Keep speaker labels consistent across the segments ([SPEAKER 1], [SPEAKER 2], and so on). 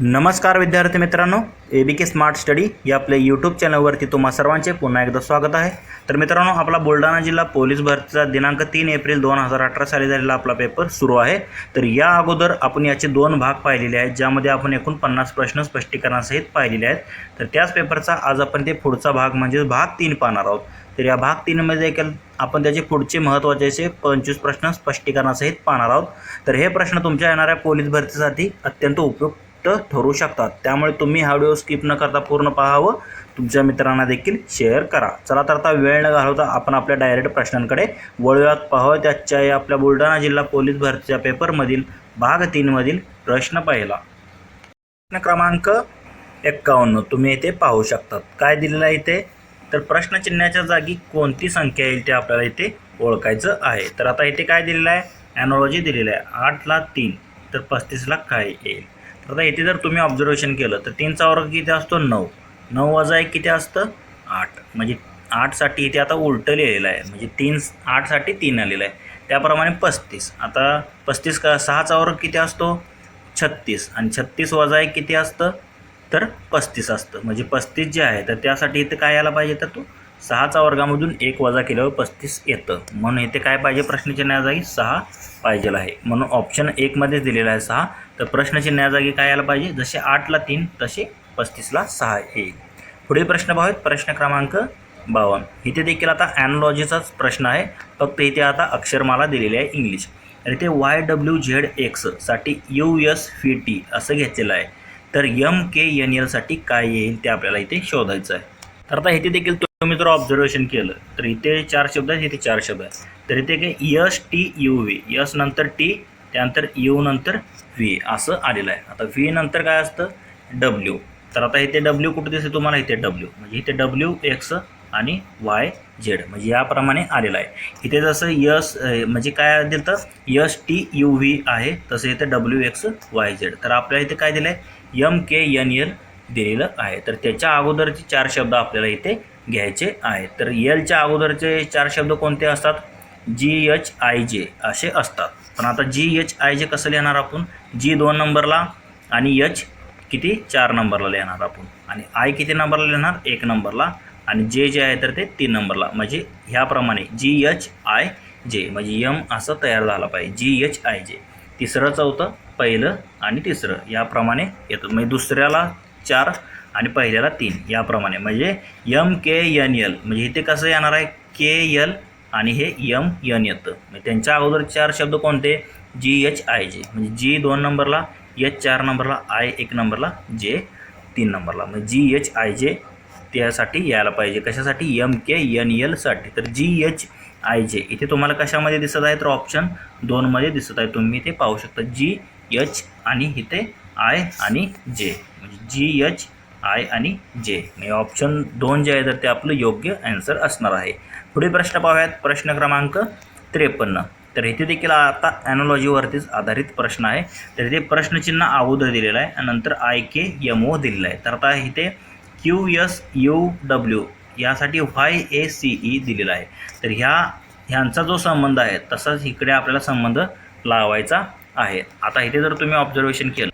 [SPEAKER 1] नमस्कार विद्यार्थी मित्रांनो ए बी के स्मार्ट स्टडी या आपल्या यूट्यूब चॅनलवरती तुम्हा सर्वांचे पुन्हा एकदा स्वागत आहे. तर मित्रांनो आपला बुलढाणा जिल्हा पोलीस भरतीचा दिनांक तीन एप्रिल दोन हजार अठरा साली झालेला आपला पेपर सुरू आहे. तर या अगोदर आपण याचे दोन भाग पाहिलेले आहेत ज्यामध्ये आपण एकूण पन्नास प्रश्न स्पष्टीकरणासहित पाहिलेले आहेत. तर त्याच पेपरचा आज आपण ते पुढचा भाग म्हणजे भाग तीन पाहणार आहोत. तर या भाग तीनमध्ये देखील आपण त्याचे पुढचे महत्त्वाचे असे पंचवीस प्रश्न स्पष्टीकरणासहित पाहणार आहोत. तर हे प्रश्न तुमच्या येणाऱ्या पोलीस भरतीसाठी अत्यंत उपयुक्त ठरू शकतात. त्यामुळे तुम्ही हा व्हिडिओ स्किप न करता पूर्ण पाहावं. तुमच्या मित्रांना देखील शेअर करा. चला तर आता वेळ न घालवता आपण आपल्या डायरेक्ट प्रश्नांकडे वळूयात. पाहावं त्याच्या या आपल्या बुलढाणा जिल्हा पोलीस भरतीच्या पेपरमधील भाग तीनमधील प्रश्न पाहिला. प्रश्न क्रमांक एक्कावन्न. तुम्ही इथे पाहू शकतात. काय दिलेलं आहे इथे? तर प्रश्नचिन्हाच्या जागी कोणती संख्या येईल ते आपल्याला इथे ओळखायचं आहे. तर आता इथे काय दिलेलं आहे? ॲनॉलॉजी दिलेलं आहे. आठला तीन. तर पस्तीसला काय येईल? तर आता इथे जर तुम्ही ऑब्झर्वेशन केलं तर तीनचा वर्ग किती असतो? नऊ. नऊ वजा एक किती असतं? आठ. म्हणजे आठसाठी इथे आता उलटं लिहिलेलं आहे. म्हणजे तीन आठसाठी तीन आलेलं आहे. त्याप्रमाणे पस्तीस. आता पस्तीस का सहाचा वर्ग किती असतो? छत्तीस. आणि छत्तीस वजा एक किती असतं? तर पस्तीस असतं. म्हणजे पस्तीस जे आहे तर त्यासाठी इथे काय यायला पाहिजे? तर तो सहाचा वर्गामधून एक वजा केल्यावर पस्तीस येतं. म्हणून इथे काय पाहिजे? प्रश्नचिन्हाजागी सहा पाहिजे आहे. म्हणून ऑप्शन एकमध्येच दिलेला आहे सहा. तर प्रश्नचिन्हाजागी काय यायला पाहिजे? जसे आठला तीन तसे पस्तीसला सहा येईल. पुढील प्रश्न पाहूयात. प्रश्न क्रमांक बावन्न. इथे देखील आता ॲनॉलॉजीचाच प्रश्न आहे. फक्त इथे आता अक्षरमाला दिलेली आहे इंग्लिश. तर इथे वाय डब्ल्यू झेड एक्ससाठी यू एस व्ही टी असं घेतलेलं आहे. तर यम के एन एलसाठी काय येईल ते आपल्याला इथे शोधायचं आहे. तर आता इथे देखील तुम्ही जर ऑब्झर्वेशन केलं. तर इथे चार शब्द आहेत इथे चार शब्द आहेत. तर इथे काय? S T U V. S नंतर टी त्यानंतर यू नंतर व्ही. असं आलेलं आहे. आता व्ही नंतर काय असतं? डब्ल्यू. तर आता इथे डब्ल्यू कुठे दिसते तुम्हाला? इथे डब्ल्यू. म्हणजे इथे डब्ल्यू एक्स आणि वाय झेड. म्हणजे याप्रमाणे आलेलं आहे. इथे जसं यस म्हणजे काय दिलं तर यस टी यू व्ही आहे तसं इथे डब्ल्यू एक्स वाय झेड. तर आपल्याला इथे काय दिलं आहे यम के एन एल दिलेलं आहे. तर त्याच्या अगोदरचे चार शब्द आपल्याला इथे घ्यायचे आहेत. तर यलच्या अगोदरचे चार शब्द कोणते असतात? जी एच आय जे असे असतात. पण आता जी एच आय जे कसं लिहिणार आपण? जी दोन नंबरला आणि एच किती? चार नंबरला लिहिणार आपण. आणि आय किती नंबरला लिहिणार? एक नंबरला. आणि जे जे आहे तर ते तीन नंबरला. म्हणजे ह्याप्रमाणे जी एच आय जे म्हणजे यम असं तयार झाला पाहिजे. जी एच आय जे तिसरं चौथं पहिलं आणि तिसरं. याप्रमाणे येतं. म्हणजे दुसऱ्याला चार आणि पहिल्याला तीन याप्रमाणे. म्हणजे यम के एन एल म्हणजे इथे कसं येणार आहे? के एल आणि हे यम यन येतं म्हणजे त्यांच्या अगोदर चार शब्द कोणते? जी एच आय जे. म्हणजे जी दोन नंबरला एच चार नंबरला आय एक नंबरला जे तीन नंबरला. म्हणजे जी एच आय जे त्यासाठी यायला पाहिजे. कशासाठी? यम के एन एलसाठी तर जी एच आय जे. इथे तुम्हाला कशामध्ये दिसत आहे? तर ऑप्शन दोनमध्ये दिसत आहे. तुम्ही इथे पाहू शकता. जी एच आणि इथे आय आणि जे. म्हणजे जी एच आय आणि जे. म्हणजे ऑप्शन दोन जे आहे तर ते आपलं योग्य ॲन्सर असणार आहे. पुढे प्रश्न पाहूयात. प्रश्न क्रमांक त्रेपन्न. तर इथे देखील आता ॲनॉलॉजीवरतीच आधारित प्रश्न आहे. तर इथे प्रश्नचिन्ह अगोदर दिलेलं आहे आणि नंतर आय के यम ओ दिलेलं आहे. तर आता इथे क्यू एस यू डब्ल्यू यासाठी व्हाय ए सी ई दिलेला आहे. तर ह्या ह्यांचा जो संबंध आहे तसाच इकडे आपल्याला संबंध लावायचा आहे. आता इथे जर तुम्ही ऑब्झर्वेशन केलं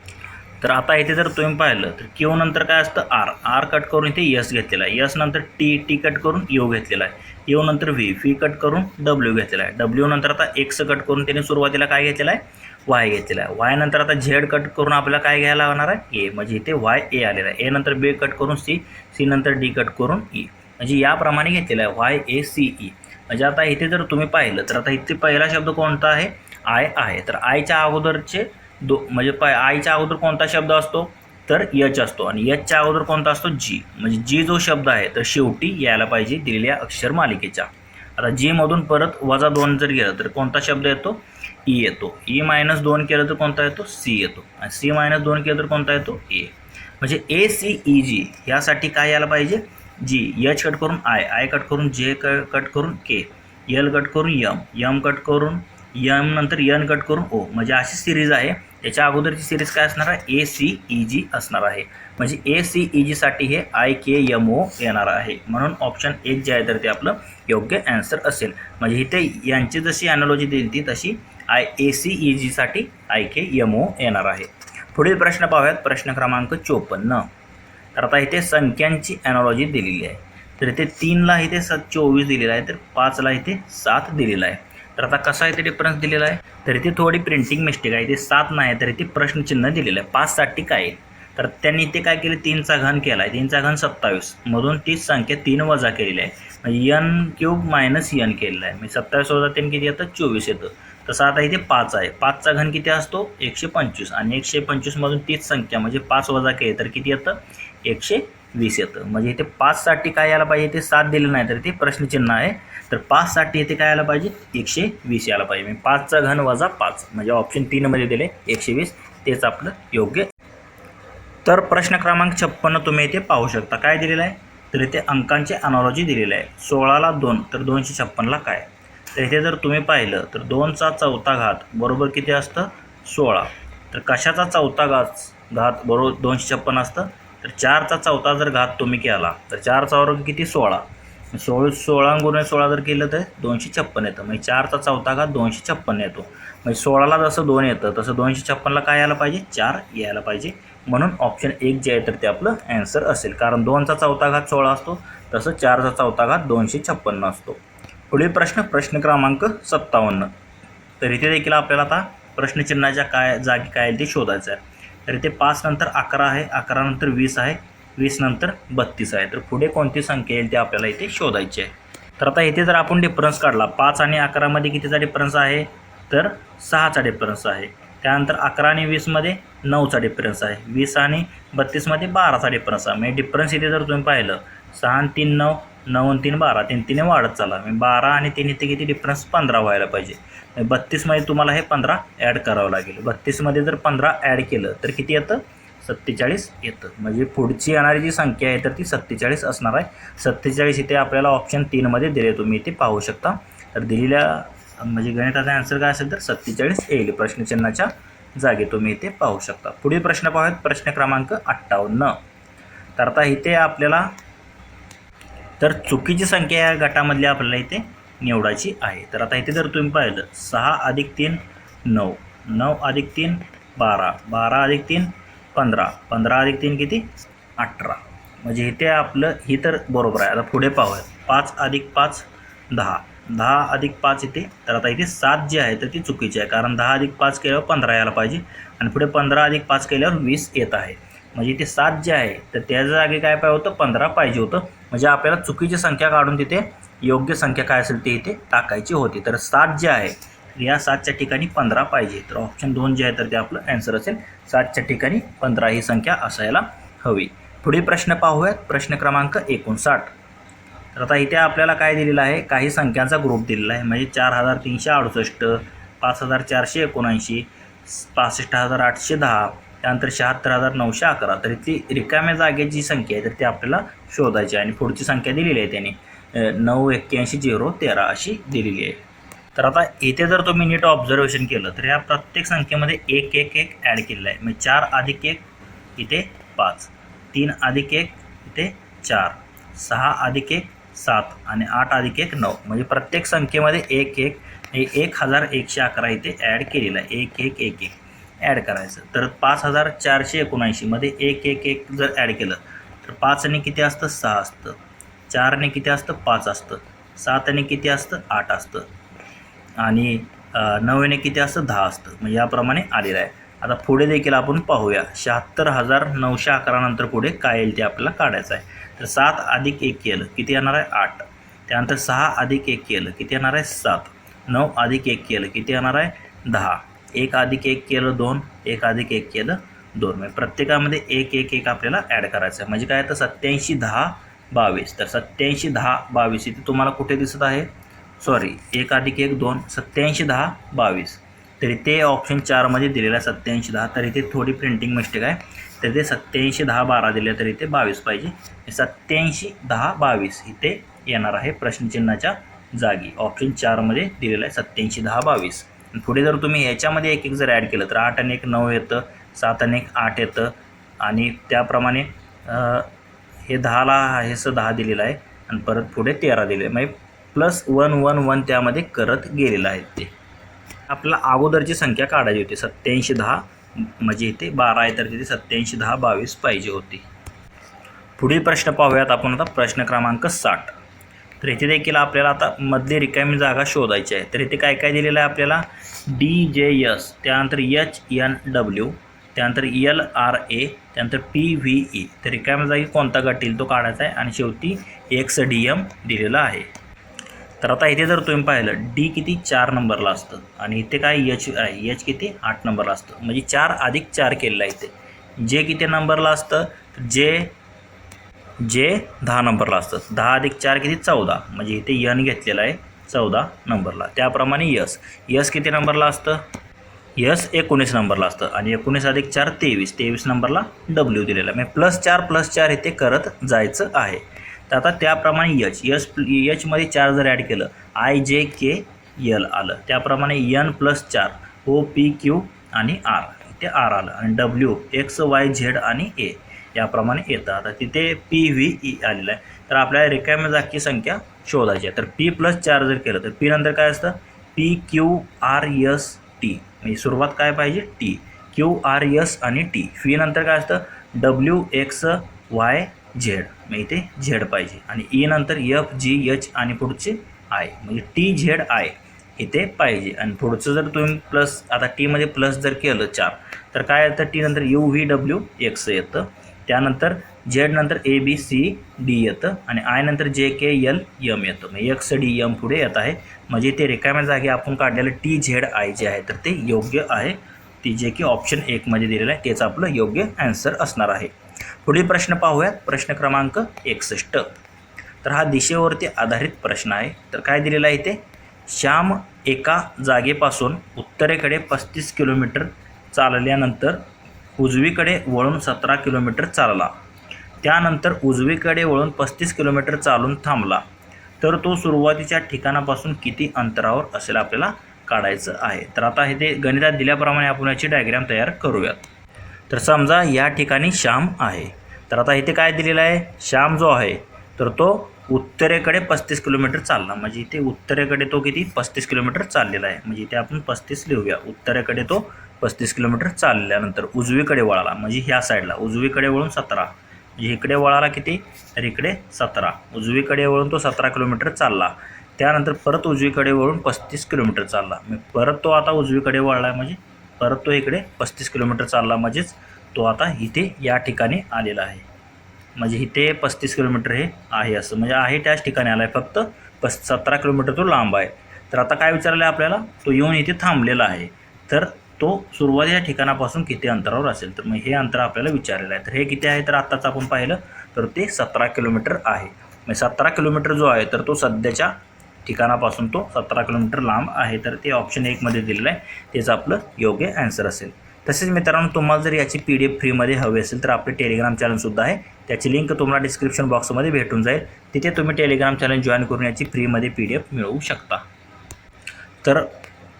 [SPEAKER 1] तर आता इथे जर तुम्ही पाहिलं तर क्यू नंतर काय असतं? आर आर कट करून इथे यस घेतलेला आहे. यस नंतर टी टी कट करून यू घेतलेला आहे. यू नंतर व्ही व्ही कट करून डब्ल्यू घेतलेला आहे. डब्ल्यू नंतर आता एक्स कट करून त्याने सुरुवातीला काय घेतलेला आहे? वाय घेतलेला आहे. वाय नंतर आता झेड कट करून आपल्याला काय घ्यायला लागणार आहे? ए म्हणजे इथे वाय ए आलेला आहे. ए नंतर बे कट करून सी सी नंतर डी कट करून ई म्हणजे याप्रमाणे घेतलेलं आहे. वाय ए सी ई म्हणजे आता इथे जर तुम्ही पाहिलं तर आता इथे पहिला शब्द कोणता आहे? आय आहे. तर आयच्या अगोदरचे दो म्हणजे प आयच्या अगोदर कोणता शब्द असतो? तर यच असतो. आणि यचच्या अगोदर कोणता असतो? जी. म्हणजे जी जो शब्द आहे तर शेवटी यायला पाहिजे दिलेल्या अक्षर मालिकेच्या. आता जीमधून परत वजा दोन जर गेलं तर कोणता शब्द येतो? ई येतो. ई मायनस दोन केलं तर कोणता येतो? सी येतो. आणि सी मायनस दोन केलं तर कोणता येतो? ए. म्हणजे ए सी ई जी यासाठी काय यायला पाहिजे? जी यच कट करून आय. आय कट करून जे क कट करून के. एल कट करून यम. यम कट करून यम नंतर यन कट करून ओ. म्हणजे अशी सिरीज आहे. याच्या अगोदरची सिरीज काय असणार आहे? ए सी ई जी असणार आहे. म्हणजे ए सी ई e, जीसाठी हे आय के यम ओ येणार आहे. म्हणून ऑप्शन एक जे आहे तर ते आपलं योग्य ॲन्सर असेल. म्हणजे इथे यांची जशी ॲनॉलॉजी दिली ती तशी आय ए सी ई जीसाठी आय के यम ओ येणार आहे. पुढील प्रश्न पाहूयात. प्रश्न क्रमांक चोपन्न. तर आता इथे संख्यांची ॲनॉलॉजी दिलेली आहे. तर इथे तीनला इथे स चोवीस दिलेला आहे. तर पाचला इथे सात दिलेला आहे. तर आता कसा ते डिफरन्स दिलेला आहे? तर इथे थोडी प्रिंटिंग मिस्टेक आहे. इथे सात नाही तर इथे प्रश्नचिन्ह दिलेलं आहे. पाचसाठी काय आहे तर त्यांनी इथे काय केलं? तीनचा घन केला आहे. तीनचा घन सत्तावीस. मधून तीच संख्या तीन वजा केलेली आहे. यन क्यूब मायनस यन केलेला आहे. म्हणजे सत्तावीस वजा तीन किती येतं? चोवीस येतं. तसं आता इथे पाच आहे. पाचचा घन किती असतो? एकशे पंचवीस. आणि एकशे पंचवीसमधून तीच संख्या म्हणजे पाच वजा केली तर किती येतं? एकशे वीस येतं. म्हणजे इथे पाचसाठी काय यायला पाहिजे. ते सात दिलं नाही तर ते प्रश्नचिन्ह आहे. तर पाचसाठी येथे काय आलं पाहिजे? एकशे वीस यायला पाहिजे. म्हणजे पाचचा घन वजा पाच. म्हणजे ऑप्शन तीनमध्ये दिले. एकशे वीस. तेच आपलं योग्य. तर प्रश्न क्रमांक छप्पन्न तुम्ही इथे पाहू शकता. काय दिलेलं आहे? तर इथे अंकांची अनॉलॉजी दिलेली आहे. सोळाला दोन तर दोनशे छप्पनला काय? तर इथे जर तुम्ही पाहिलं तर दोनचा चौथा घात बरोबर किती असतं? सोळा. तर कशाचा चौथा घात घात बरोबर दोनशे छप्पन असतं? तर चारचा चौथा जर घात तुम्ही केला तर चारचा वर्ग किती? सोळा. सोळ सोळा गुणे सोळा जर केलं तर दोनशे छप्पन येतं. म्हणजे चारचा चौथा घात दोनशे छप्पन येतो. म्हणजे सोळाला जसं दोन येतं तसं दोनशे छप्पनला काय यायला पाहिजे? चार यायला पाहिजे. म्हणून ऑप्शन एक जे आहे तर ते आपलं ॲन्सर असेल. कारण दोनचा चौथा घात सोळा असतो तसं चारचा चौथा घात दोनशे छप्पन्न असतो. पुढील प्रश्न प्रश्न क्रमांक सत्तावन्न. तर इथे देखील आपल्याला आता प्रश्नचिन्हाच्या काय जागी काय आहे ते शोधायचं आहे. तर इथे पाच नंतर अकरा आहे अकरा नंतर वीस आहे. वीस नंतर बत्तीस आहे. तर पुढे कोणती संख्या येईल ते आपल्याला इथे शोधायची आहे. तर आता इथे जर आपण डिफरन्स काढला पाच आणि अकरामध्ये कितीचा डिफरन्स आहे? तर सहाचा डिफरन्स आहे. त्यानंतर अकरा आणि वीसमध्ये नऊचा डिफरन्स आहे. वीस आणि बत्तीसमध्ये बाराचा डिफरन्स आहे. म्हणजे डिफरन्स इथे जर तुम्ही पाहिलं सहा आणि तीन नऊ नऊ आणि तीन बारा तीन तीन वाढत चाला म्हणजे बारा आणि तीन इथे किती डिफरन्स पंधरा व्हायला पाहिजे. म्हणजे बत्तीसमध्ये तुम्हाला हे पंधरा ॲड करावं लागेल. बत्तीसमध्ये जर पंधरा ॲड केलं तर किती येतं? सत्तेचाळीस येतं. म्हणजे पुढची येणारी जी संख्या आहे तर ती सत्तेचाळीस असणार आहे. सत्तेचाळीस इथे आपल्याला ऑप्शन तीनमध्ये दिले तुम्ही इथे पाहू शकता. तर दिलेल्या म्हणजे गणिताचा आन्सर काय असेल तर सत्तेचाळीस येईल. प्रश्नचिन्हाच्या जागी तुम्ही इथे पाहू शकता. पुढील प्रश्न पाहूयात. प्रश्न क्रमांक अठ्ठावन्न. तर आता इथे आपल्याला तर चुकीची संख्या या गटामधली आपल्याला इथे निवडायची आहे. तर आता इथे जर तुम्ही पाहिलं सहा अधिक तीन नऊ. नऊ अधिक तीन बारा. बारा अधिक तीन पंधरा. पंधरा अधिक तीन किती? अठरा. म्हणजे इथे आपलं ही तर बरोबर आहे. आता पुढे पाहूया. पाच अधिक पाच दहा. दहा अधिक पाच येते तर आता इथे सात जी आहे तर ती चुकीची आहे. कारण दहा अधिक पाच केल्यावर पंधरा यायला पाहिजे. आणि पुढे पंधरा अधिक पाच केल्यावर वीस येत आहे. म्हणजे इथे सात जे आहे तर त्याच्या जागी काय पाहिजे होतं? पंधरा पाहिजे होतं. म्हणजे आपल्याला चुकीची संख्या काढून तिथे योग्य संख्या काय असेल ती इथे टाकायची होती. तर सात जे आहे या सातच्या ठिकाणी पंधरा पाहिजे. तर ऑप्शन दोन जे आहे तर ते आपलं ॲन्सर असेल. सातच्या ठिकाणी पंधरा ही संख्या असायला हवी. पुढील प्रश्न पाहूयात. प्रश्न क्रमांक एकोणसाठ. तर आता इथे आपल्याला काय दिलेलं आहे? काही संख्यांचा ग्रुप दिलेला आहे. म्हणजे चार हजार तीनशे अडुसष्ट पाच हजार चारशे एकोणऐंशी पासष्ट हजार आठशे दहा त्यानंतर शहात्तर हजार नऊशे अकरा. तर ती रिकाम्या जागेची जी संख्या आहे तर ती आपल्याला शोधायची आहे. आणि पुढची संख्या दिलेली आहे त्याने. नऊ एक्क्याऐंशी झिरो तेरा अशी दिलेली आहे. तर आता इथे जर तुम्ही नीट ऑब्झर्वेशन केलं तर या प्रत्येक संख्येमध्ये एक एक एक ॲड केलेलं आहे. म्हणजे चार अधिक एक इथे पाच. तीन अधिक एक इथे चार. सहा अधिक एक सात. आणि आठ अधिक एक नऊ. म्हणजे प्रत्येक संख्येमध्ये एक एक हे एक हजार एकशे अकरा इथे ॲड केलेलं आहे. एक एक एक एक. ॲड करायचं. तर पाच हजार चारशे एकोणऐंशीमध्ये एक एक एक जर ॲड केलं तर पाचने किती असतं? सहा असतं. चारने किती असतं? पाच असतं. सातने किती असतं? आठ असतं. आणि नव्याने किती असतं? दहा असतं. म्हणजे याप्रमाणे आलेलं आहे. आता पुढे देखील आपण पाहूया. शहात्तर हजार नऊशे अकरानंतर पुढे काय येईल ते आपल्याला काढायचं आहे. तर सात अधिक एक केलं किती येणार आहे? आठ. त्यानंतर सहा अधिक एक केलं किती येणार आहे? सात. नऊ अधिक एक केलं किती येणार आहे? दहा. एक अधिक एक केलं दोन. एक अधिक एक केलं दोन. म्हणजे प्रत्येकामध्ये एक एक एक आपल्याला ॲड करायचं आहे. म्हणजे काय? तर सत्याऐंशी दहा बावीस. तर सत्याऐंशी दहा बावीस इथे तुम्हाला कुठे दिसत आहे? सॉरी एक अधिक एक दोन सत्याऐंशी दहा बावीस. तरी ते ऑप्शन चारमध्ये दिलेलं आहे सत्याऐंशी दहा. तरी ते थोडी प्रिंटिंग मिस्टेक आहे. तर ते सत्याऐंशी दहा बारा दिले तरी ते बावीस पाहिजे. सत्याऐंशी दहा बावीस इथे येणार आहे प्रश्नचिन्हाच्या जागी. ऑप्शन चारमध्ये दिलेलं आहे सत्याऐंशी दहा बावीस. आणि पुढे जर तुम्ही ह्याच्यामध्ये एक एक जर ॲड केलं तर आठ आणि एक नऊ येतं सात आणि एक आठ येतं. आणि त्याप्रमाणे हे दहाला हेचं दहा दिलेलं आहे. आणि परत पुढे तेरा दिले म्हणजे प्लस वन वन वन त्यामध्ये करत गेलेलं आहे ते. आपल्याला अगोदरची संख्या काढायची होती. सत्याऐंशी दहा म्हणजे इथे बारा आहे तर तिथे सत्याऐंशी दहा बावीस पाहिजे होती. पुढील प्रश्न पाहूयात आपण आता प्रश्न क्रमांक साठ. तर इथे देखील आपल्याला आता मधली रिकामी जागा शोधायची आहे. तर इथे काय काय दिलेलं आहे आपल्याला? डी जे यस त्यानंतर एच एन डब्ल्यू त्यानंतर एल आर ए त्यानंतर पी व्ही ई तर रिकाम्या जागी कोणता गट येईल तो काढायचा आहे? आणि शेवटी एक्स डी एम दिलेला आहे. तर आता इथे जर तुम्ही पाहिलं डी किती चार नंबरला असतं आणि इथे काय यच आहे? यच किती? आठ नंबरला असतं. म्हणजे चार अधिक चार केलेलं आहे इथे. जे किती नंबरला असतं? जे जे दहा नंबरला असतं. दहा अधिक चार किती? चौदा. म्हणजे इथे यन घेतलेला आहे चौदा नंबरला. त्याप्रमाणे यस यस किती नंबरला असतं? यस एकोणीस नंबरला असतं आणि एकोणीस अधिक चार तेवीस. तेवीस नंबरला डब्ल्यू दिलेला आहे. म्हणजे प्लस चार प्लस चार इथे करत जायचं आहे. तर आता त्याप्रमाणे यच यस यचमध्ये चार जर ॲड केलं आय जे के यल आलं. त्याप्रमाणे यन प्लस चार ओ पी क्यू आणि आर इथे आर आलं. आणि डब्ल्यू एक्स वाय झेड आणि ए याप्रमाणे येतं. आता तिथे पी व्ही ई आलेलं आहे. तर आपल्याला रिकाम्या जागची संख्या शोधायची आहे. तर पी प्लस चार जर केलं तर पी नंतर काय असतं? P Q R S T म्हणजे सुरुवात काय पाहिजे? टी क्यू आर यस आणि टी फी नंतर काय असतं? डब्ल्यू एक्स वाय झेड मग इथे झेड पाहिजे. आणि ई नंतर एफ जी एच आणि पुढचे आय. म्हणजे टी झेड आय इथे पाहिजे. आणि पुढचं जर तुम्ही प्लस आता टीमध्ये प्लस जर केलं चार तर काय येतं? टी नंतर यू व्ही डब्ल्यू एक्स येतं. त्यानंतर झेड नंतर ए बी सी डी येतं. आणि आय नंतर जे के एल यम येतं. म्हणजे एक्स डी यम पुढे येत आहे. म्हणजे ते रिकाम्या जागी आपण काढलेलं टी झेड आय जे आहे तर ते योग्य आहे. ती जे की ऑप्शन एकमध्ये दिलेलं आहे तेच आपलं योग्य ॲन्सर असणार आहे. पुढील प्रश्न पाहूयात. प्रश्न क्रमांक एकसष्ट. तर हा दिशेवरती आधारित प्रश्न आहे. तर काय दिलेलं आहे ते श्याम एका जागेपासून उत्तरेकडे पस्तीस किलोमीटर चालल्यानंतर उजवीकडे वळून सतरा किलोमीटर चालला. त्यानंतर उजवीकडे वळून पस्तीस किलोमीटर चालून थांबला. तर तो सुरुवातीच्या ठिकाणापासून किती अंतरावर असेल आपल्याला काढायचं आहे. तर आता हे ते गणितात दिल्याप्रमाणे आपण याची डायग्राम तयार करूयात. तर समजा या ठिकाणी श्याम आहे. तर आता इथे काय दिलेलं आहे? श्याम जो आहे तर तो उत्तरेकडे पस्तीस किलोमीटर चालला. म्हणजे इथे उत्तरेकडे तो किती? पस्तीस किलोमीटर चाललेला आहे. म्हणजे इथे आपण पस्तीस लिहूया. उत्तरेकडे तो पस्तीस किलोमीटर चालल्यानंतर उजवीकडे वळाला. म्हणजे ह्या साईडला. उजवीकडे वळून सतरा. म्हणजे इकडे वळाला किती? तर इकडे सतरा. उजवीकडे वळून तो सतरा किलोमीटर चालला. त्यानंतर परत उजवीकडे वळून पस्तीस किलोमीटर चालला. मग परत तो आता उजवीकडे वळला. म्हणजे परत तो इकडे पस्तीस किलोमीटर चालला म्हणजेच तो आता इथे या ठिकाणी आलेला आहे. म्हणजे इथे पस्तीस किलोमीटर हे आहे असं. म्हणजे आहे त्याच ठिकाणी आला आहे फक्त पस् सतरा किलोमीटर तो लांब आहे. तर आता काय विचारलं आहे आपल्याला? तो येऊन इथे थांबलेला आहे. तर तो सुरुवातीच्या ठिकाणापासून किती अंतरावर असेल? तर मग हे अंतर आपल्याला विचारलेलं आहे. तर हे किती आहे? तर आत्ताच आपण पाहिलं तर ते सतरा किलोमीटर आहे. म्हणजे सतरा किलोमीटर जो आहे तर तो सध्याच्या ठिकाणापासून तो सतरा किलोमीटर लांब आहे. तर ते ऑप्शन एकमध्ये दिलेलं आहे. तेच आपलं योग्य ॲन्सर असेल. तसेच मित्रांनो तुम्हाला जर याची पी डी एफ फ्रीमध्ये हवी असेल तर आपले टेलिग्राम चॅनलसुद्धा आहे. त्याची लिंक तुम्हाला डिस्क्रिप्शन बॉक्समध्ये भेटून जाईल. तिथे तुम्ही टेलिग्राम चॅनल जॉईन करून याची फ्रीमध्ये पी डी एफ मिळवू शकता. तर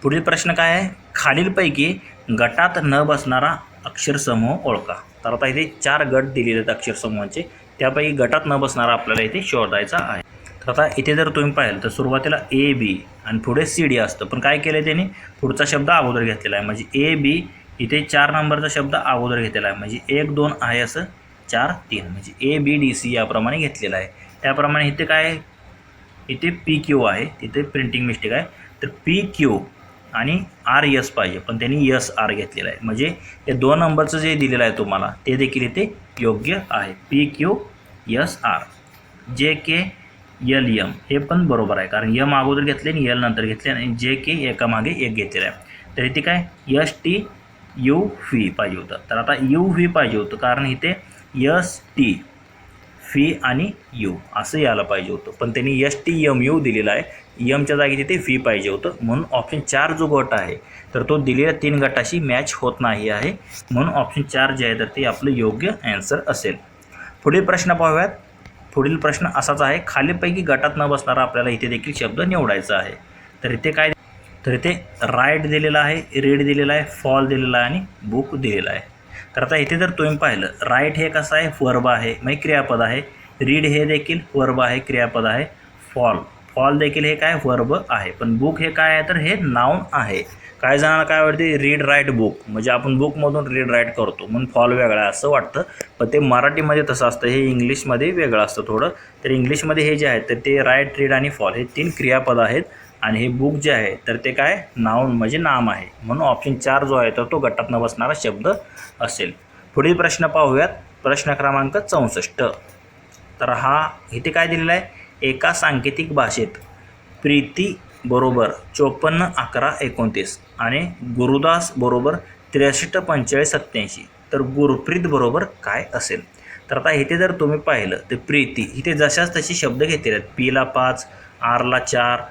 [SPEAKER 1] पुढील प्रश्न काय आहे? खालीलपैकी गटात न बसणारा अक्षरसमूह ओळखा. तर आता इथे चार गट दिलेले आहेत अक्षरसमूहाचे. त्यापैकी गटात न बसणारा आपल्याला इथे शोधायचा आहे. तर आता इथे जर तुम्ही पाहिलं तर सुरुवातीला ए बी आणि पुढे सी डी असतं. पण काय केलं आहे त्यांनी? पुढचा शब्द अगोदर घेतलेला आहे. म्हणजे ए बी इथे चार नंबरचा शब्द अगोदर घेतलेला आहे. म्हणजे एक दोन आहे असं चार तीन. म्हणजे ए बी डी सी याप्रमाणे घेतलेला आहे. त्याप्रमाणे इथे काय आहे? इथे पी क्यू आहे. तिथे प्रिंटिंग मिस्टेक आहे. तर पी क्यू आणि आर यस पाहिजे. पण त्यांनी यस आर घेतलेलं आहे. म्हणजे हे दोन नंबरचं जे दिलेलं आहे तुम्हाला ते देखील इथे योग्य आहे. P Q yes R J के यल यम हे पण बरोबर आहे. कारण यम अगोदर घेतले आणि यल नंतर घेतले आणि जे के एकामागे एक घेतलेलं आहे. तर इथे काय? यश टी यू व्ही पाहिजे होतं. तर आता यू व्ही पाहिजे होतं. कारण इथे यस टी फी आणि यू असं यायला पाहिजे होतं. पण त्यांनी यश टी यम यू दिलेला आहे. यमच्या जागी तिथे फी पाहिजे होतं. म्हणून ऑप्शन चार जो गट आहे तर तो दिलेल्या तीन गटाशी मॅच होत नाही आहे. म्हणून ऑप्शन चार जे आहे तर ते आपलं योग्य ॲन्सर असेल. पुढील प्रश्न पाहूयात. पुढील प्रश्न असाच आहे खालीपैकी गटात न बसणारा आपल्याला इथे देखील शब्द निवडायचा आहे. तर इथे काय तर इथे राईट दिलेला आहे रीड दिलेला आहे फॉल दिलेला आहे आणि बुक दिलेला आहे. तर आता इथे जर तुम्ही पाहिलं राईट हे कसं आहे? वर्ब आहे म्हणजे क्रियापद आहे. रीड हे देखील वर्ब आहे क्रियापद आहे फॉल फॉल देखील हे काय? वर्ब आहे. पण बुक हे काय आहे? तर हे नाऊन आहे. काय जणांना काय वाटते रीड राईट बुक म्हणजे आपण बुकमधून रीड राईट करतो. म्हणून फॉल वेगळा असं वाटतं. पण ते मराठीमध्ये तसं असतं. हे इंग्लिशमध्ये वेगळं असतं थोडं. तर इंग्लिशमध्ये हे जे आहे तर ते राईट रीड आणि फॉल हे तीन क्रियापद आहेत. आणि हे बुक जे आहे तर ते काय? नाऊन म्हणजे नाम आहे. म्हणून ऑप्शन चार जो आहे तर तो गटात न बसणारा शब्द असेल. पुढील प्रश्न पाहूयात. प्रश्न क्रमांक चौसष्ट. तर हा इथे काय दिलेला आहे? एका सांकेतिक भाषेत प्रीती बरोबर चोपन्न अकरा एकोणतीस आणि गुरुदास बरोबर त्रेसष्ट पंचेचाळीस सत्याऐंशी तर गुरप्रीत बरोबर काय असेल? तर आता इथे जर तुम्ही पाहिलं तर प्रीती इथे जशाच तशी शब्द घेतलेले आहेत. पीला पाच आरला चार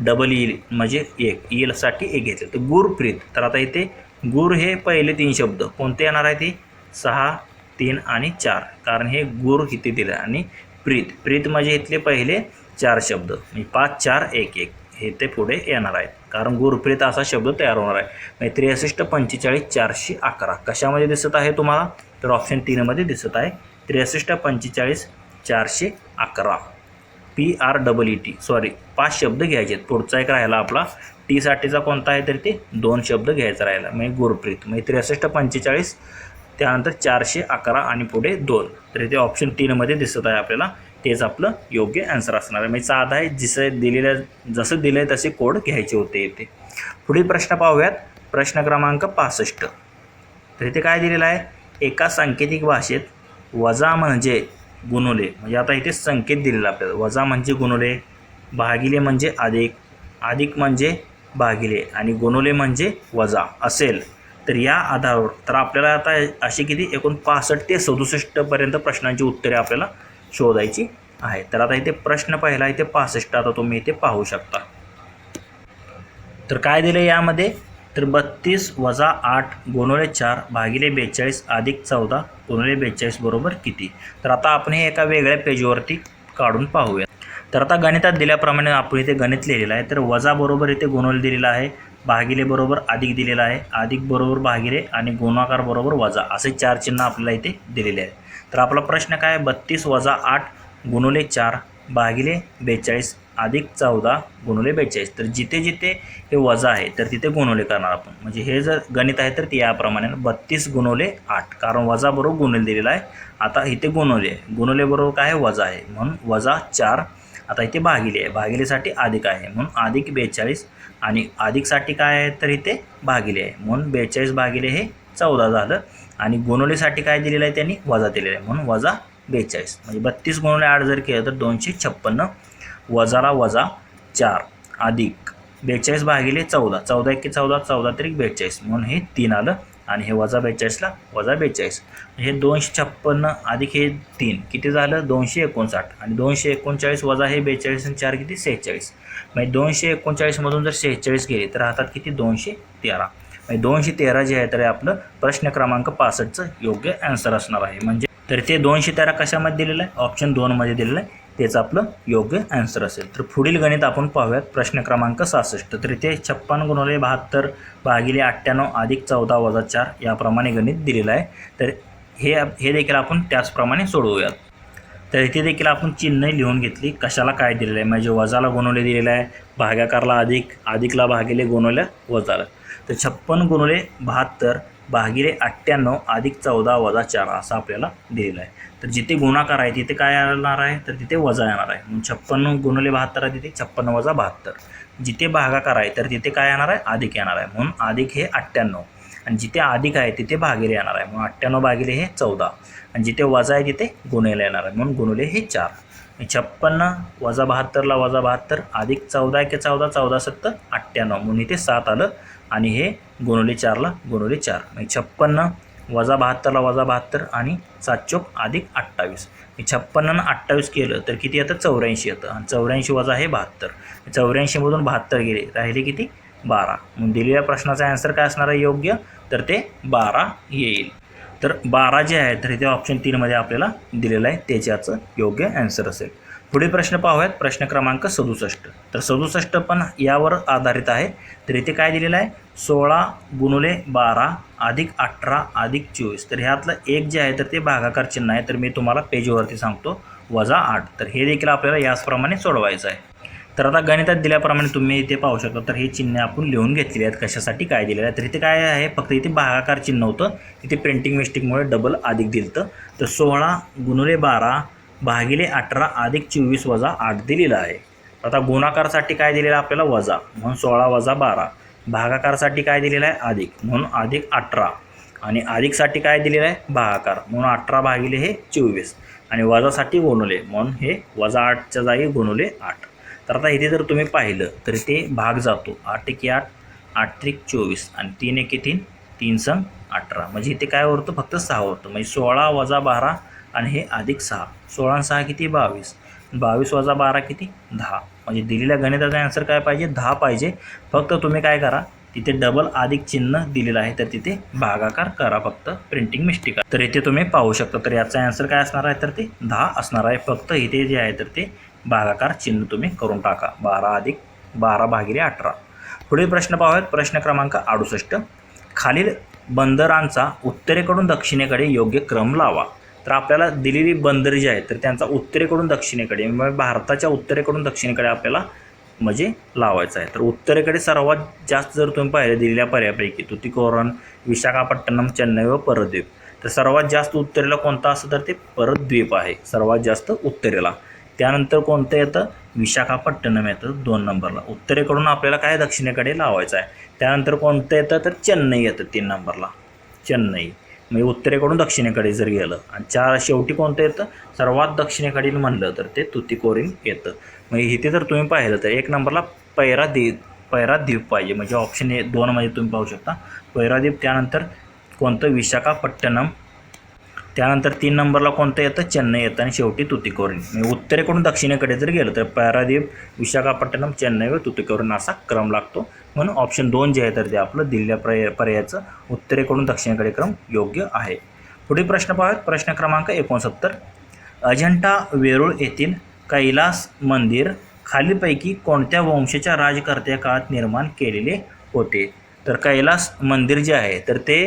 [SPEAKER 1] डबल ईल म्हणजे एक ईलसाठी एक घेतले. तर गुरप्रीत तर आता इथे गुर हे पहिले तीन शब्द. कोणते येणार आहे ते? सहा तीन आणि चार. कारण हे गुर इथे दिलं आहे आणि प्रीत. प्रीत म्हणजे इथले पहिले चार शब्द. म्हणजे पाच चार एक एक. हे ते पुढे येणार आहेत. कारण गुरप्रीत असा शब्द तयार होणार आहे. म्हणजे त्रेसष्ट पंचेचाळीस चारशे अकरा. कशामध्ये दिसत आहे तुम्हाला? तर ऑप्शन तीनमध्ये दिसत आहे. त्रेसष्ट पंचेचाळीस चारशे अकरा. P R double E T sorry पाच शब्द घ्यायचे आहेत. पुढचा एक राहिला आपला. टीसाठीचा कोणता आहे तर ते दोन शब्द घ्यायचा राहिला. म्हणजे गुरप्रीत. म्हणजे त्रेसष्ट पंचेचाळीस त्यानंतर चारशे अकरा आणि पुढे दोन. तर इथे ऑप्शन तीनमध्ये दिसत आहे आपल्याला. तेच आपलं योग्य ॲन्सर असणार आहे. म्हणजे साधा आहे जसं दिलेलं जसं दिलं आहे तसे कोड घ्यायचे होते इथे. पुढील प्रश्न पाहूयात. प्रश्न क्रमांक पासष्ट. तर इथे काय दिलेलं आहे? एका सांकेतिक भाषेत वजा म्हणजे गुणुले. म्हणजे आता इथे संकेत दिलेला आपल्याला. वजा म्हणजे गुणुले भागिले म्हणजे अधिक अधिक म्हणजे भागिले आणि गुणुले म्हणजे वजा असेल. तर या आधारावर तर आपल्याला आता अशी किती? एकूण पासष्ट ते सदुसष्टपर्यंत प्रश्नांची उत्तरे आपल्याला शोधायची आहे. तर आता इथे प्रश्न पहिला इथे पासष्ट आता तुम्ही इथे पाहू शकता. तर काय दिलं यामध्ये? तर बत्तीस वजा आठ गुणुले चार भागिले बेचाळीस अधिक चौदा गुणुले बेचाळीस बरोबर किती? तर आता आपण हे एका वेगळ्या पेजवरती काढून पाहूया. तर आता गणितात दिल्याप्रमाणे आपण इथे गणित लिहिलेलं आहे. तर वजा बरोबर इथे गुणवले दिलेला आहे भागिले बरोबर अधिक दिलेला आहे अधिक बरोबर भागिले आणि गुणाकार बरोबर वजा. असे चार चिन्ह आपल्याला इथे दिलेले आहे तर आपला प्रश्न काय आहे? बत्तीस वजा आठ गुणुले चार भागिले बेचाळीस अधिक चौदा गुणुले बेचाळीस. तर जिथे जिथे हे वजा आहे तर तिथे गुणवले करणार आपण. म्हणजे हे जर गणित आहे तर ते याप्रमाणे बत्तीस गुणवले आठ. कारण वजा बरोबर गुणवले दिलेला आहे. आता इथे गुणवले आहे गुणवले बरोबर काय वजा आहे. म्हणून वजा चार. आता इथे भागिले आहे. भागिलेसाठी अधिक आहे. म्हणून अधिक बेचाळीस आणि अधिकसाठी काय आहे? तर इथे भागिले आहे. म्हणून बेचाळीस भागिले हे चौदा झालं. आणि गुणवलेसाठी काय दिलेलं आहे त्यांनी? वजा दिलेलं आहे. म्हणून वजा बेचाळीस. म्हणजे बत्तीस गुणवले आठ जर केलं तर दोनशे छप्पन्न. वजाला वजा चार. अधिक बेचाळीस भागिले चौदा. चौदा एके चौदा चौदा तरी बेचाळीस. म्हणून हे तीन आलं आणि हे वजा बेचाळीसला वजा बेचाळीस. हे दोनशे छप्पन्न अधिक हे तीन. किती झालं? दोनशे एकोणसाठ. आणि दोनशे एकोणचाळीस वजा हे बेचाळीस आणि चार किती? सेहेचाळीस. म्हणजे दोनशे एकोणचाळीसमधून जर सेहेचाळीस गेले तर हातात किती? दोनशे तेरा. दोनशे तेरा जे आहे तर हे आपलं प्रश्न क्रमांक पासष्टचं योग्य ॲन्सर असणार आहे. म्हणजे तर ते दोनशे तेरा कशामध्ये दिलेलं आहे? ऑप्शन दोनमध्ये दिलेलं आहे. तेच आपलं योग्य ॲन्सर असेल. तर पुढील गणित आपण पाहूयात. प्रश्न क्रमांक सहासष्ट. तर इथे छप्पन गुणवले बहात्तर भागिले अठ्ठ्याण्णव अधिक चौदा वजा चार याप्रमाणे गणित दिलेलं आहे. तर हे हे देखील आपण त्याचप्रमाणे सोडवूयात. तर इथे देखील आपण चिन्ह लिहून घेतली. कशाला काय दिलेलं आहे? म्हणजे वजाला गुणवले दिलेलं आहे. भागाकारला अधिक अधिकला भागिले गुणवल्या वजाला. तर छप्पन गुणवले बहात्तर भागिले अठ्ठ्याण्णव अधिक चौदा वजा चार असं आपल्याला दिलेलं आहे. तर जिथे गुणाकार आहे तिथे काय येणार आहे? तर तिथे वजा येणार आहे. म्हणून छप्पन्न गुणवले बहात्तर आहे तिथे छप्पन्न वजा बहात्तर. जिथे भागाकार आहे तर तिथे काय येणार आहे? अधिक येणार आहे. म्हणून अधिक हे अठ्ठ्याण्णव. आणि जिथे अधिक आहे तिथे भागिले येणार आहे. म्हणून अठ्ठ्याण्णव भागिले हे चौदा. आणि जिथे वजा आहे तिथे गुणेला येणार आहे. म्हणून गुणुले हे चार. छप्पन्न वजा बहात्तरला वजा बहात्तर अधिक चौदा के चौदा चौदा सत्तर अठ्ठ्याण्णव. म्हणून इथे सात आलं आणि हे गुणवले चारला गुणवले चार. म्हणजे छप्पन्न वजा बहात्तरला वजा बहात्तर आणि सात चोक अधिक अठ्ठावीस. छप्पन्न अठ्ठावीस केलं तर किती येतं? चौऱ्याऐंशी येतं. आणि चौऱ्याऐंशी वजा हे बहात्तर. चौऱ्याऐंशीमधून बहात्तर गेले. राहिले किती? बारा. मग दिलेल्या प्रश्नाचा आन्सर काय असणार आहे? योग्य. तर ते बारा येईल. तर बारा जे आहे तर इथे ऑप्शन तीनमध्ये आपल्याला दिलेलं आहे. त्याच्याचं योग्य ॲन्सर असेल. पुढे प्रश्न पाहूयात. प्रश्न क्रमांक सदुसष्ट. तर सदुसष्ट पण यावर आधारित आहे. तर इथे काय दिलेलं आहे? सोळा गुणुले बारा अधिक अठरा अधिक चोवीस. तर ह्यातलं एक जे आहे तर ते भागाकार चिन्ह आहे. तर मी तुम्हाला पेजवरती सांगतो. वजा आठ. तर हे देखील आपल्याला याचप्रमाणे सोडवायचं आहे. तर आता गणितात दिल्याप्रमाणे तुम्ही इथे पाहू शकता. तर हे चिन्ह आपण लिहून घेतलेली आहेत कशासाठी काय दिलेलं आहे. तर इथे काय आहे? फक्त इथे भागाकार चिन्ह होतं. इथे प्रिंटिंग मिस्टेकमुळे डबल अधिक दिलं तर सोळा गुणुले बारा भागिले अठरा अधिक चोवीस वजा आठ दिलेलं आहे. आता गुणाकारसाठी काय दिलेलं आहे आपल्याला? वजा. म्हणून सोळा वजा बारा. भागाकारसाठी काय दिलेलं आहे? अधिक. म्हणून अधिक अठरा. आणि अधिकसाठी काय दिलेलं आहे? भागाकार. म्हणून अठरा भागिले हे चोवीस. आणि वजासाठी गुणवले म्हणून हे वजा आठच्या जागी गुणुले आठ. तर आता इथे जर तुम्ही पाहिलं तर ते भाग जातो. आठ एके आठ आठ त्रिक चोवीस आणि तीन एके तीन तीन सण अठरा. म्हणजे इथे काय उरतं फक्त सहा उरतं म्हणजे सोळा वजा बारा आणि हे अधिक सहा. सोळा सहा किती? बावीस. बावीस वजा बारा किती? दहा. म्हणजे दिलेल्या गणिताचा आन्सर काय पाहिजे? दहा पाहिजे. फक्त तुम्ही काय करा तिथे डबल अधिक चिन्ह दिलेलं आहे तर तिथे भागाकार करा फक्त प्रिंटिंग मिस्टेक तर इथे तुम्ही पाहू शकता. तर याचा आन्सर काय असणार आहे? तर ते दहा असणार आहे. फक्त इथे जे आहे तर ते भागाकार चिन्ह तुम्ही करून टाका. बारा अधिक बारा भागिले अठरा. पुढील प्रश्न पाहूयात. प्रश्न क्रमांक अडुसष्ट. खालील बंदरांचा उत्तरेकडून दक्षिणेकडे योग्य क्रम लावा. तर आपल्याला दिलेली बंदर जी आहेत तर त्यांचा उत्तरेकडून दक्षिणेकडे म्हणजे भारताच्या उत्तरेकडून दक्षिणेकडे आपल्याला म्हणजे लावायचं आहे. तर उत्तरेकडे सर्वात जास्त जर तुम्ही पाहिलं दिलेल्या पर्यायापैकी तुतीकोरन विशाखापट्टणम चेन्नई व परद्वीप. तर सर्वात जास्त उत्तरेला कोणता असं तर ते परद्वीप आहे. सर्वात जास्त उत्तरेला. त्यानंतर कोणतं येतं? विशाखापट्टणम येतं दोन नंबरला. उत्तरेकडून आपल्याला काय दक्षिणेकडे लावायचं आहे? त्यानंतर कोणतं येतं? तर चेन्नई येतं तीन नंबरला. चेन्नई. म्हणजे उत्तरेकडून दक्षिणेकडे जर गेलं आणि चार शेवटी कोणतं येतं? सर्वात दक्षिणेकडील म्हणलं तर ते तुतीकोरीन येतं. म्हणजे इथे जर तुम्ही पाहिलं तर एक नंबरला पैरादीप पैराद्वीप पाहिजे. म्हणजे ऑप्शन ए दोनमध्ये तुम्ही पाहू शकता. पैराद्वीप त्यानंतर कोणतं? विशाखापट्टणम. त्यानंतर तीन नंबरला कोणतं येतं? चेन्नई येतं. आणि शेवटी तुतीकोरीन. म्हणजे उत्तरेकडून दक्षिणेकडे जर गेलं तर पॅरादीप विशाखापट्टणम चेन्नई व तुतीकोरीन असा क्रम लागतो. म्हणून ऑप्शन दोन जे आहे तर ते आपलं दिल्ल्या पर्याय पर्यायाचं उत्तरेकडून दक्षिणेकडे क्रम योग्य आहे. पुढील प्रश्न पाहूयात. प्रश्न क्रमांक एकोणसत्तर. अजंठा वेरूळ येथील कैलास मंदिर खालीपैकी कोणत्या वंशाच्या राजकर्त्या काळात निर्माण केलेले होते? तर कैलास मंदिर जे आहे तर ते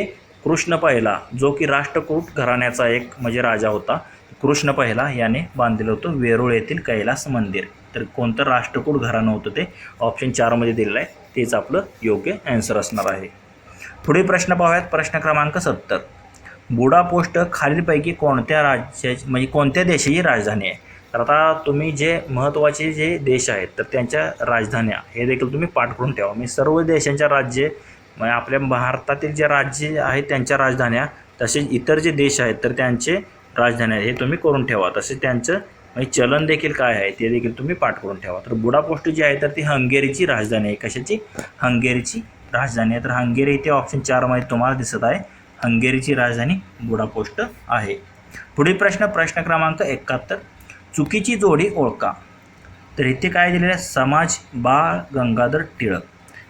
[SPEAKER 1] कृष्ण पहिला जो की राष्ट्रकूट घराण्याचा एक म्हणजे राजा होता. कृष्ण पहिला याने बांधलेलं होतं वेरूळ येथील कैलास मंदिर. तर कोणतं राष्ट्रकूट घराणं होतं ते ऑप्शन चारमध्ये दिलेलं आहे. तेच आपलं योग्य ॲन्सर असणार आहे. पुढे प्रश्न पाहूयात. प्रश्न क्रमांक सत्तर. बुडापोस्ट खालीलपैकी कोणत्या राज्याची म्हणजे कोणत्या देशाची राजधानी आहे? तर आता तुम्ही जे महत्त्वाचे जे देश आहेत तर त्यांच्या राजधान्या हे देखील तुम्ही पाठ करून ठेवा. मी सर्व देशांच्या राज्ये म्हणजे आपल्या भारतातील जे राज्य आहेत त्यांच्या राजधान्या तसेच इतर जे देश आहेत तर त्यांचे राजधान्या हे तुम्ही करून ठेवा. तसेच त्यांचं म्हणजे चलन देखील काय आहे ते देखील तुम्ही पाठ करून ठेवा. तर बुडापोस्ट जी आहे तर ती हंगेरीची राजधानी आहे. कशाची? हंगेरीची राजधानी आहे. तर हंगेरी इथे ऑप्शन चारमध्ये तुम्हाला दिसत आहे. हंगेरीची राजधानी बुडापोस्ट आहे. पुढील प्रश्न प्रश्न क्रमांक एकाहत्तर. चुकीची जोडी ओळखा. तर इथे काय दिलेलं आहे? समाज बाळ गंगाधर टिळक.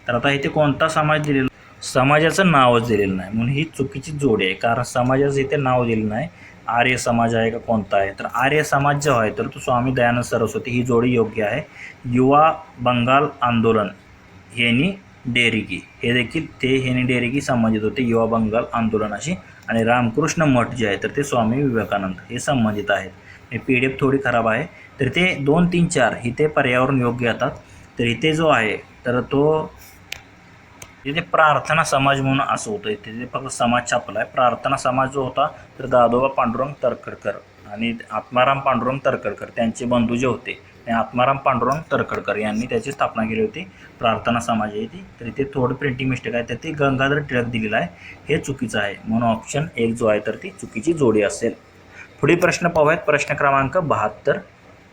[SPEAKER 1] तर आता इथे कोणता समाज दिलेला समाजाचं नावच दिलेलं नाही. म्हणून ही चुकीची जोडी आहे. कारण समाजाचं इथे नाव दिलेलं नाही. आर्य समाज आहे का कोणता आहे? तर आर्य समाज जो आहे तर तो स्वामी दयानंद सरस्वती ही जोडी योग्य आहे. युवा बंगाल आंदोलन हेनी डेरिकी. हे देखील ते हेनी डेरिकी संबंधित होते युवा बंगाल आंदोलनाशी. आणि रामकृष्ण मठ जे आहे तर ते स्वामी विवेकानंद हे संबंधित आहेत. पी डी एफ थोडी खराब आहे. तर ते दोन तीन चार इथे पर्यावरण योग्य येतात. तर इथे जो आहे तर तो तिथे प्रार्थना समाज म्हणून असं होतं तिथे फक्त समाज छापला आहे प्रार्थना समाज जो होता तर दादोबा पांडुरंग तरखडकर आणि आत्माराम पांडुरंग तरखडकर त्यांचे बंधू जे होते ते आत्माराम पांडुरंग तरखडकर यांनी त्याची स्थापना केली होती. प्रार्थना समाज आहे ती. तर इथे थोडं प्रिंटिंग मिस्टेक आहे. तर ते गंगाधर टिळक दिलेलं आहे. हे चुकीचं आहे. म्हणून ऑप्शन एक जो आहे तर ती चुकीची जोडी असेल. पुढे प्रश्न पाहूयात. प्रश्न क्रमांक बहात्तर.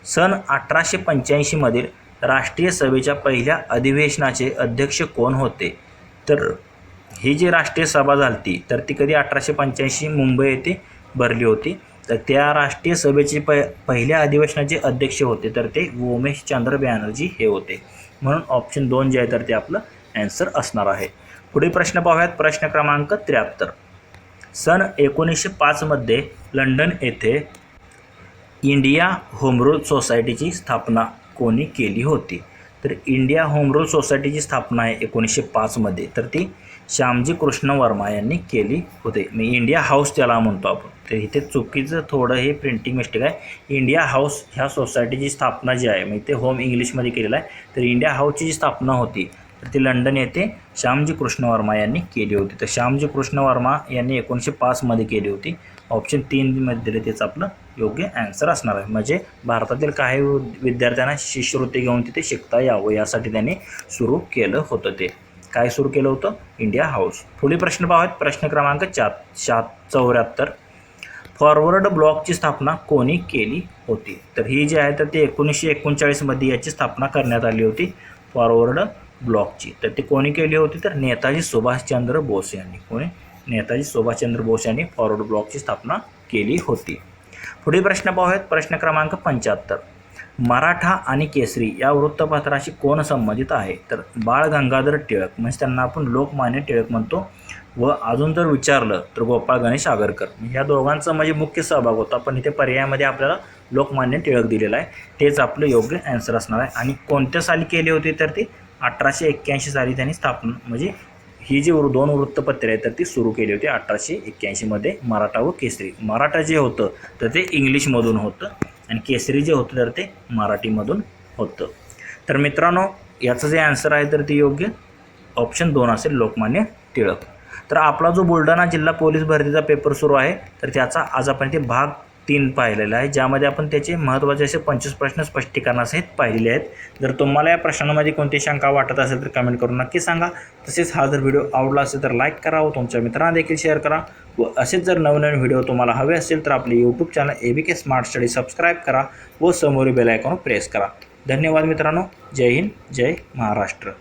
[SPEAKER 1] सन अठराशे पंच्याऐंशीमधील राष्ट्रीय सभेच्या पहिल्या अधिवेशनाचे अध्यक्ष कोण होते? तर ही जी राष्ट्रीय सभा झाली तर ती कधी अठराशे पंच्याऐंशी मुंबई येथे भरली होती. तर त्या राष्ट्रीय सभेचे प पहिल्या अधिवेशनाचे अध्यक्ष होते तर ते उमेश चंद्र बॅनर्जी हे होते. म्हणून ऑप्शन दोन जे आहे तर ते आपलं ॲन्सर असणार आहे. पुढील प्रश्न पाहूयात. प्रश्न क्रमांक त्र्याहत्तर. सन एकोणीसशे पाचमध्ये लंडन येथे इंडिया होमरूल सोसायटीची स्थापना कोणी केली होती? तर इंडिया होम रूल सोसायटीची स्थापना आहे एकोणीसशे पाचमध्ये तर ती श्यामजी कृष्ण वर्मा यांनी केली होते. मी इंडिया हाऊस त्याला म्हणतो आपण. तर इथे चुकीचं थोडं हे प्रिंटिंग मिस्टेक आहे. इंडिया हाऊस ह्या सोसायटीची स्थापना जी आहे मी ते होम इंग्लिशमध्ये केलेलं आहे. तर इंडिया हाऊसची जी स्थापना होती तर ती लंडन येथे श्यामजी कृष्ण वर्मा यांनी केली होती. तर श्यामजी कृष्ण वर्मा यांनी एकोणीसशे पाचमध्ये केली होती. ऑप्शन तीनमध्ये दिले तेच आपलं योग्य ॲन्सर असणार आहे. म्हणजे भारतातील काही विद्यार्थ्यांना शिष्यवृत्ती घेऊन तिथे शिकता यावं यासाठी त्यांनी सुरू केलं होतं ते. काय सुरू केलं होतं? इंडिया हाऊस पुढील प्रश्न पाहूयात. प्रश्न क्रमांक चार सात चौऱ्याहत्तर. फॉरवर्ड ब्लॉकची स्थापना कोणी केली होती? तर ही जी आहे तर ती एकोणीसशे एकोणचाळीसमध्ये याची स्थापना करण्यात आली होती फॉरवर्ड ब्लॉकची. तर ती कोणी केली होती? तर नेताजी सुभाषचंद्र बोस यांनी. कोणी? नेताजी सुभाषचंद्र बोस यांनी फॉरवर्ड ब्लॉकची स्थापना केली होती. पुढील प्रश्न पाहूयात. प्रश्न क्रमांक पंच्याहत्तर. मराठा आणि केसरी या वृत्तपत्राशी कोण संबंधित आहे? तर बाळ गंगाधर टिळक. म्हणजे त्यांना आपण लोकमान्य टिळक म्हणतो. व अजून जर विचारलं तर गोपाळ गणेश आगरकर. या दोघांचा म्हणजे मुख्य सहभाग होता. पण इथे पर्यायामध्ये आपल्याला लोकमान्य टिळक दिलेला आहे. तेच आपलं योग्य ॲन्सर असणार आहे. आणि कोणत्या साली केली होती तर ती? अठराशे एक्क्याऐंशी साली त्यांनी स्थापना म्हणजे ही जी वृ- दोन वृत्तपत्रे आहेत तर ती सुरू केली होती अठराशे एक्क्याऐंशीमध्ये मराठा व केसरी. मराठा जे होतं तर ते इंग्लिशमधून होतं आणि केसरी जे होतं तर ते मराठीमधून होतं. तर मित्रांनो याचं जे आन्सर आहे तर ते योग्य. ऑप्शन दोन असेल लोकमान्य टिळक. तर आपला जो बुलढाणा जिल्हा पोलीस भरतीचा पेपर सुरू आहे तर त्याचा आज आपण ते भाग तीन पाहिलेलं आहे ज्यामध्ये आपण त्याचे महत्त्वाचे असे पंचवीस प्रश्न स्पष्टीकरणासहित पाहिलेले आहेत. जर तुम्हाला या प्रश्नांमध्ये कोणती शंका वाटत असेल तर कमेंट करून नक्की सांगा. तसेच हा जर व्हिडिओ आवडला असेल तर लाईक करा व तुमच्या मित्रांना देखील शेअर करा. व असेच जर नवनवीन व्हिडिओ तुम्हाला हवे असेल तर आपले YouTube channel A B K smart study subscribe करा व समोरील बेल आयकॉन प्रेस करा. धन्यवाद मित्रांनो. जय हिंद जय महाराष्ट्र.